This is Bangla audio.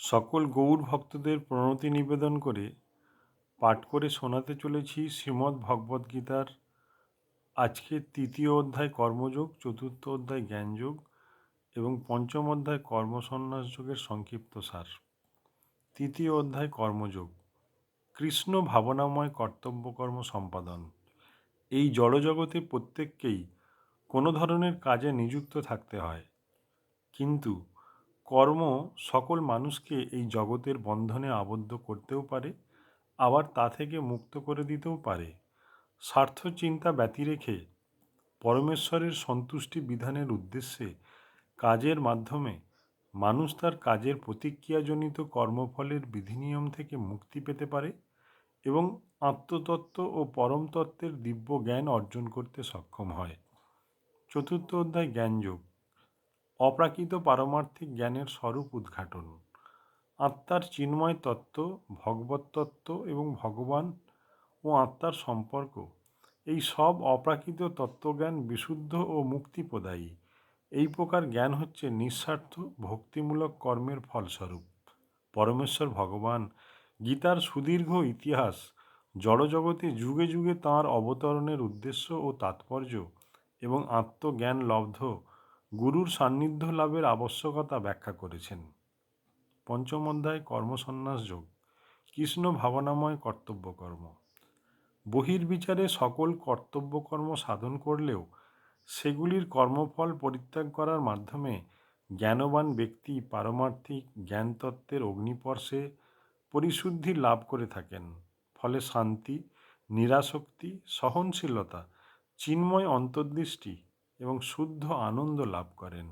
সকল গৌর ভক্তদের প্রণতি নিবেদন করে পাঠ করে শোনাতে চলেছি শ্রীমদ্ ভগবদ্গীতার আজকের তৃতীয় অধ্যায় কর্মযোগ, চতুর্থ অধ্যায় জ্ঞানযোগ এবং পঞ্চম অধ্যায় কর্মসন্ন্যাস যোগের সংক্ষিপ্ত সার। তৃতীয় অধ্যায় কর্মযোগ, কৃষ্ণ ভাবনাময় কর্তব্যকর্ম সম্পাদন। এই জড়জগতে প্রত্যেককেই কোনো ধরনের কাজে নিযুক্ত থাকতে হয়। কিন্তু কর্ম সকল মানুষকে এই জগতের বন্ধনে আবদ্ধ করতেও পারে, আবার তা থেকে মুক্ত করে দিতেও পারে। স্বার্থ চিন্তা ব্যতি রেখে পরমেশ্বরের সন্তুষ্টি বিধানের উদ্দেশ্যে কাজের মাধ্যমে মানুষ তার কাজের প্রতিক্রিয়াজনিত কর্মফলের বিধিনিয়ম থেকে মুক্তি পেতে পারে এবং আত্মতত্ত্ব ও পরমতত্ত্বের দিব্য জ্ঞান অর্জন করতে সক্ষম হয়। চতুর্থ অধ্যায় জ্ঞানযোগ। অপ্রাকৃত পারমার্থিক জ্ঞানের স্বরূপ উদ্ঘাটন। আত্মার চিন্ময় তত্ত্ব, ভগবত তত্ত্ব এবং ভগবান ও আত্মার সম্পর্ক। এই সব অপ্রাকৃত তত্ত্বজ্ঞান বিশুদ্ধ ও মুক্তিপ্রদায়ী। এই প্রকার জ্ঞান হচ্ছে নিঃস্বার্থ, ভক্তিমূলক কর্মের ফলস্বরূপ। পরমেশ্বর ভগবান গীতার সুদীর্ঘ ইতিহাস জড়জগতে যুগে যুগে তাঁর অবতরণের উদ্দেশ্য ও তাৎপর্য এবং আত্মজ্ঞান লব্ধ গুরুর সান্নিধ্য লাভের আবশ্যকতা ব্যাখ্যা করেছেন। পঞ্চম অধ্যায়, কর্মসন্ন্যাস যোগ, কৃষ্ণ ভাবনাময় কর্তব্যকর্ম। বহির্বিচারে সকল কর্তব্যকর্ম সাধন করলেও সেগুলির কর্মফল পরিত্যাগ করার মাধ্যমে জ্ঞানবান ব্যক্তি পারমার্থিক জ্ঞানতত্ত্বের অগ্নিপর্শে পরিশুদ্ধি লাভ করে থাকেন। ফলে শান্তি, নিরাসক্তি, সহনশীলতা, চিন্ময় অন্তর্দৃষ্টি এবং শুদ্ধ আনন্দ লাভ করেন।